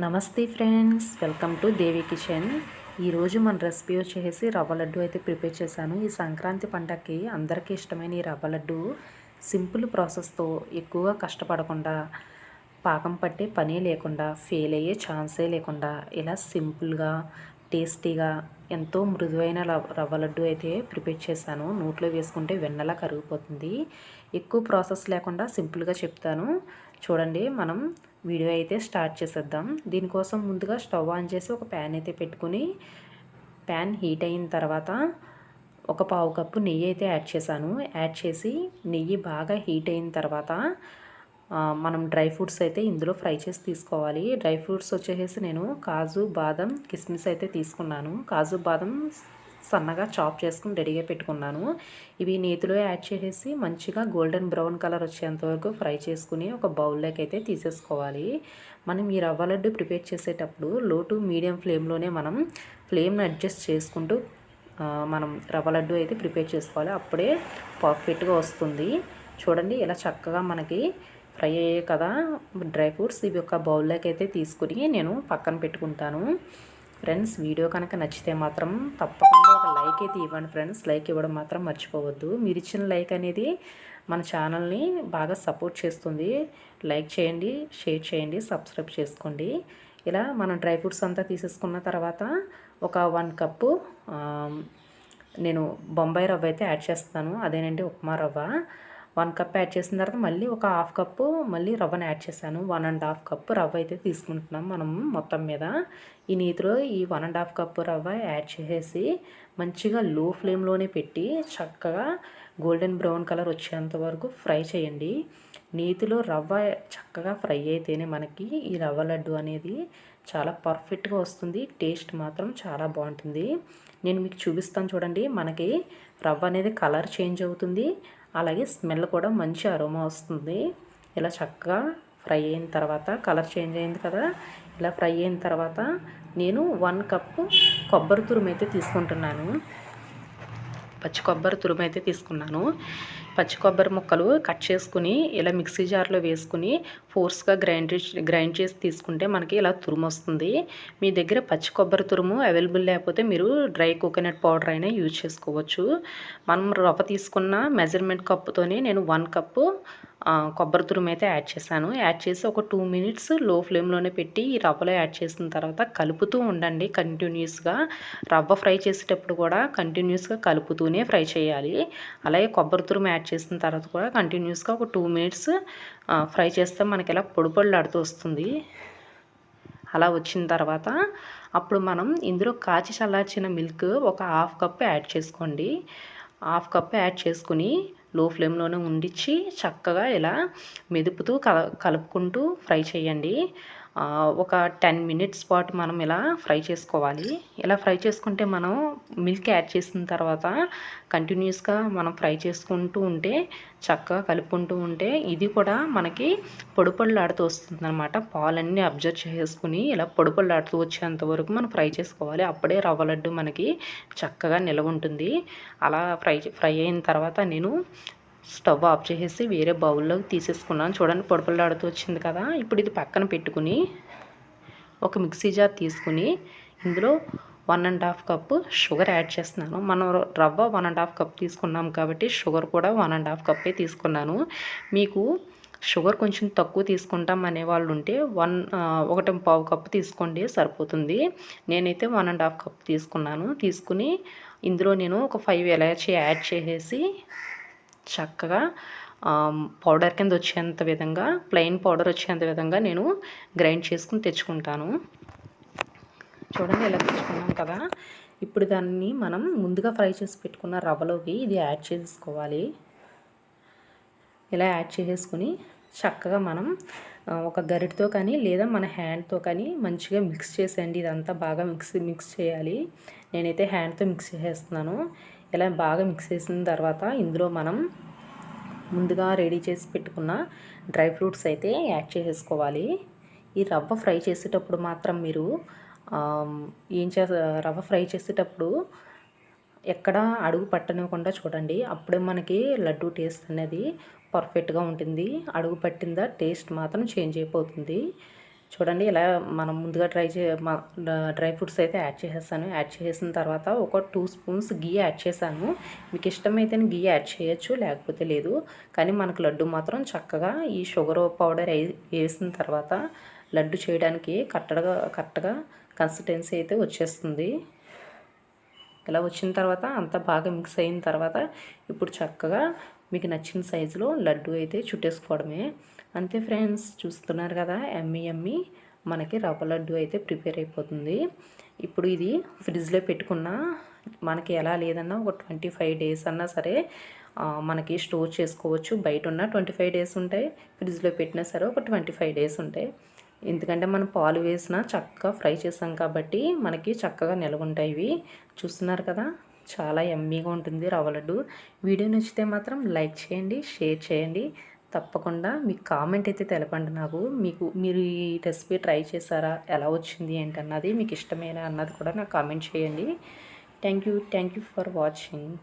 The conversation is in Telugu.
నమస్తే friends welcome to Devi Kitchen. ఈరోజు మన రెసిపీ వచ్చేసి రవ్వ లడ్డు అయితే ప్రిపేర్ చేశాను. ఈ సంక్రాంతి పండగకి అందరికీ ఇష్టమైన ఈ రవ్వ లడ్డు సింపుల్ ప్రాసెస్తో ఎక్కువగా కష్టపడకుండా పాకం పట్టే పని లేకుండా ఫెయిల్ అయ్యే ఛాన్సే లేకుండా ఇలా సింపుల్గా టేస్టీగా ఎంతో మృదువైన రవ్వ లడ్డు అయితే ప్రిపేర్ చేశాను. నోట్లో వేసుకుంటే వెన్నలా కరిగిపోతుంది. ఎక్కువ ప్రాసెస్ లేకుండా సింపుల్గా చెప్తాను. చూడండి మనం వీడియో అయితే స్టార్ట్ చేసేద్దాం. దీనికోసం ముందుగా స్టవ్ ఆన్ చేసి ఒక ప్యాన్ అయితే పెట్టుకుని ప్యాన్ హీట్ అయిన తర్వాత ఒక పావు కప్పు నెయ్యి అయితే యాడ్ చేశాను. యాడ్ చేసి నెయ్యి బాగా హీట్ అయిన తర్వాత మనం డ్రై ఫ్రూట్స్ అయితే ఇందులో ఫ్రై చేసి తీసుకోవాలి. డ్రై ఫ్రూట్స్ వచ్చేసి నేను కాజు బాదం కిస్మిస్ అయితే తీసుకున్నాను. కాజు బాదం సన్నగా చాప్ చేసుకుని రెడీగా పెట్టుకున్నాను. ఇవి నేతిలో యాడ్ చేసేసి మంచిగా గోల్డెన్ బ్రౌన్ కలర్ వచ్చేంత వరకు ఫ్రై చేసుకుని ఒక బౌల్లోకి అయితే తీసేసుకోవాలి. మనం ఈ రవ్వ లడ్డు ప్రిపేర్ చేసేటప్పుడు లో టు మీడియం ఫ్లేమ్లోనే మనం ఫ్లేమ్ని అడ్జస్ట్ చేసుకుంటూ మనం రవ్వ లడ్డు అయితే ప్రిపేర్ చేసుకోవాలి. అప్పుడే పర్ఫెక్ట్గా వస్తుంది. చూడండి ఇలా చక్కగా మనకి ఫ్రై అయ్యాయి కదా డ్రై ఫ్రూట్స్. ఇవి ఒక బౌల్లోకి అయితే తీసుకుని నేను పక్కన పెట్టుకుంటాను. ఫ్రెండ్స్ వీడియో కనుక నచ్చితే మాత్రం తప్పకుండా ఒక లైక్ అయితే ఇవ్వండి ఫ్రెండ్స్. లైక్ ఇవ్వడం మాత్రం మర్చిపోవద్దు. మీరు ఇచ్చిన లైక్ అనేది మన ఛానల్ని బాగా సపోర్ట్ చేస్తుంది. లైక్ చేయండి షేర్ చేయండి సబ్స్క్రైబ్ చేసుకోండి. ఇలా మనం డ్రై ఫ్రూట్స్ అంతా తీసేసుకున్న తర్వాత ఒక వన్ కప్పు నేను బొంబాయి రవ్వ అయితే యాడ్ చేస్తాను అదేనండి ఉప్మా రవ్వ. వన్ కప్ యాడ్ చేసిన తర్వాత మళ్ళీ ఒక హాఫ్ కప్పు మళ్ళీ రవ్వను యాడ్ చేశాను. వన్ అండ్ హాఫ్ కప్పు రవ్వ అయితే తీసుకుంటున్నాం మనం మొత్తం మీద. ఈ నీతిలో ఈ వన్ అండ్ హాఫ్ కప్పు రవ్వ యాడ్ చేసేసి మంచిగా లో ఫ్లేమ్లోనే పెట్టి చక్కగా గోల్డెన్ బ్రౌన్ కలర్ వచ్చేంత వరకు ఫ్రై చేయండి. నీతిలో రవ్వ చక్కగా ఫ్రై అయితేనే మనకి ఈ రవ్వ లడ్డు అనేది చాలా పర్ఫెక్ట్గా వస్తుంది. టేస్ట్ మాత్రం చాలా బాగుంటుంది. నేను మీకు చూపిస్తాను చూడండి. మనకి రవ్వ అనేది కలర్ చేంజ్ అవుతుంది. అలాగే స్మెల్ కూడా మంచి అరోమా వస్తుంది. ఇలా చక్కగా ఫ్రై అయిన తర్వాత కలర్ చేంజ్ అయింది కదా. ఇలా ఫ్రై అయిన తర్వాత నేను వన్ కప్పు కొబ్బరి తురుము అయితే తీసుకుంటున్నాను. పచ్చి కొబ్బరి తురుము అయితే తీసుకున్నాను. పచ్చి కొబ్బరి ముక్కలు కట్ చేసుకుని ఇలా మిక్సీ జార్లో వేసుకుని ఫోర్స్గా గ్రైండ్ గ్రైండ్ చేసి తీసుకుంటే మనకి ఇలా తురుము వస్తుంది. మీ దగ్గర పచ్చి కొబ్బరి తురుము అవైలబుల్ లేకపోతే మీరు డ్రై కోకోనట్ పౌడర్ అయినా యూజ్ చేసుకోవచ్చు. మనం రవ్వ తీసుకున్న మెజర్మెంట్ కప్పుతోనే నేను వన్ కప్పు కొబ్బరి తురుము అయితే యాడ్ చేశాను. యాడ్ చేసి ఒక టూ మినిట్స్లో ఫ్లేమ్లోనే పెట్టి ఈ రవ్వలో యాడ్ చేసిన తర్వాత కలుపుతూ ఉండండి కంటిన్యూస్గా. రవ్వ ఫ్రై చేసేటప్పుడు కూడా కంటిన్యూస్గా కలుపుతూనే ఫ్రై చేయాలి. అలాగే కొబ్బరి తురుము యాడ్ చేసిన తర్వాత కూడా కంటిన్యూస్గా ఒక టూ మినిట్స్ ఫ్రై చేస్తే మనకి ఇలా పొడి వస్తుంది. అలా వచ్చిన తర్వాత అప్పుడు మనం ఇందులో కాచి చల్లార్చిన మిల్క్ ఒక హాఫ్ కప్ యాడ్ చేసుకోండి. హాఫ్ కప్ యాడ్ చేసుకుని లో ఫ్లేమ్లోనే ఉండిచ్చి చక్కగా ఇలా మెదుపుతూ కల కలుపుకుంటూ ఫ్రై చేయండి. ఒక టెన్ మినిట్స్ పాటు మనం ఇలా ఫ్రై చేసుకోవాలి. ఇలా ఫ్రై చేసుకుంటే మనం మిల్క్ యాడ్ చేసిన తర్వాత కంటిన్యూస్గా మనం ఫ్రై చేసుకుంటూ ఉంటే చక్కగా కలుపుకుంటూ ఉంటే ఇది కూడా మనకి పొడి పొడిలాడుతూ వస్తుంది అనమాట పాలన్నీ అబ్జర్వ్ చేసుకుని ఇలా పొడి పొడిలాడుతూ వచ్చేంత వరకు మనం ఫ్రై చేసుకోవాలి. అప్పుడే రవ్వ లడ్డు మనకి చక్కగా నిలవ ఉంటుంది. అలా ఫ్రై ఫ్రై అయిన తర్వాత నేను స్టవ్ ఆఫ్ చేసేసి వేరే బౌల్లోకి తీసేసుకున్నాను. చూడండి పొడి వచ్చింది కదా. ఇప్పుడు ఇది పక్కన పెట్టుకుని ఒక మిక్సీ జార్ తీసుకుని ఇందులో one and half cup sugar add చేస్తున్నాను. మనం రవ్వ వన్ అండ్ హాఫ్ కప్ తీసుకున్నాం కాబట్టి షుగర్ కూడా వన్ అండ్ హాఫ్ కప్పే తీసుకున్నాను. మీకు షుగర్ కొంచెం తక్కువ తీసుకుంటాం అనే వాళ్ళు ఉంటే వన్ ఒకటి పావు కప్పు తీసుకోండి సరిపోతుంది. నేనైతే వన్ అండ్ హాఫ్ కప్ తీసుకున్నాను. తీసుకుని ఇందులో నేను ఒక ఫైవ్ ఎలాచి యాడ్ చేసేసి చక్కగా పౌడర్ కింద వచ్చేంత విధంగా ప్లెయిన్ పౌడర్ వచ్చేంత విధంగా నేను గ్రైండ్ చేసుకుని తెచ్చుకుంటాను. చూడండి ఇలా తెచ్చుకున్నాం కదా. ఇప్పుడు దాన్ని మనం ముందుగా ఫ్రై చేసి పెట్టుకున్న రవ్వలోకి ఇది యాడ్ చేసుకోవాలి. ఇలా యాడ్ చేసేసుకుని చక్కగా మనం ఒక గరిటతో కానీ లేదా మన హ్యాండ్తో కానీ మంచిగా మిక్స్ చేసేయండి. ఇదంతా బాగా మిక్స్ మిక్స్ చేయాలి. నేనైతే హ్యాండ్తో మిక్స్ చేసేస్తున్నాను. ఇలా బాగా మిక్స్ చేసిన తర్వాత ఇందులో మనం ముందుగా రెడీ చేసి పెట్టుకున్న డ్రై ఫ్రూట్స్ అయితే యాడ్ చేసేసుకోవాలి. ఈ రవ్వ ఫ్రై చేసేటప్పుడు మాత్రం మీరు ఏం చే రవ్వ ఫ్రై చేసేటప్పుడు ఎక్కడ అడుగు పట్టనివ్వకుండా చూడండి. అప్పుడే మనకి లడ్డు టేస్ట్ అనేది పర్ఫెక్ట్గా ఉంటుంది. అడుగు పట్టిందా టేస్ట్ మాత్రం చేంజ్ అయిపోతుంది. చూడండి ఇలా మనం ముందుగా ట్రై చే డ్రై ఫ్రూట్స్ అయితే యాడ్ చేసేసాను యాడ్ చేసిన తర్వాత ఒక టూ స్పూన్స్ గీ యాడ్ చేశాను. మీకు ఇష్టమైతే గీ యాడ్ చేయొచ్చు లేకపోతే లేదు. కానీ మనకు లడ్డు మాత్రం చక్కగా ఈ షుగర్ పౌడర్ వేసిన తర్వాత లడ్డు చేయడానికి కరెక్ట్గా కరెక్ట్గా కన్సిస్టెన్సీ అయితే వచ్చేస్తుంది. ఇలా వచ్చిన తర్వాత అంతా బాగా మిక్స్ అయిన తర్వాత ఇప్పుడు చక్కగా మీకు నచ్చిన సైజులో లడ్డు అయితే చుట్టేసుకోవడమే. అంతే ఫ్రెండ్స్ చూస్తున్నారు కదా ఎమ్మి ఎమ్మి మనకి రవ్వ లడ్డు అయితే ప్రిపేర్ అయిపోతుంది. ఇప్పుడు ఇది ఫ్రిడ్జ్లో పెట్టుకున్న మనకి ఎలా లేదన్నా ఒక ట్వంటీ ఫైవ్ డేస్ అన్నా సరే మనకి స్టోర్ చేసుకోవచ్చు. బయట ఉన్న ట్వంటీ ఫైవ్ డేస్ ఉంటాయి ఫ్రిడ్జ్లో పెట్టినా సరే ఒక ట్వంటీ ఫైవ్ డేస్ ఉంటాయి. ఎందుకంటే మనం పాలు వేసిన చక్కగా ఫ్రై చేసాం కాబట్టి మనకి చక్కగా నిలగుంటాయి ఇవి. చూస్తున్నారు కదా? చాలా ఎమ్మీగా ఉంటుంది రవ్వ లడ్డు. వీడియో నచ్చితే మాత్రం లైక్ చేయండి షేర్ చేయండి. తప్పకుండా మీకు కామెంట్ అయితే తెలపండి నాకు. మీకు మీరు ఈ రెసిపీ ట్రై చేశారా? ఎలా వచ్చింది? ఏంటన్నది మీకు ఇష్టమేనా? అన్నది కూడా నాకు కామెంట్ చేయండి. Thank you thank you for watching.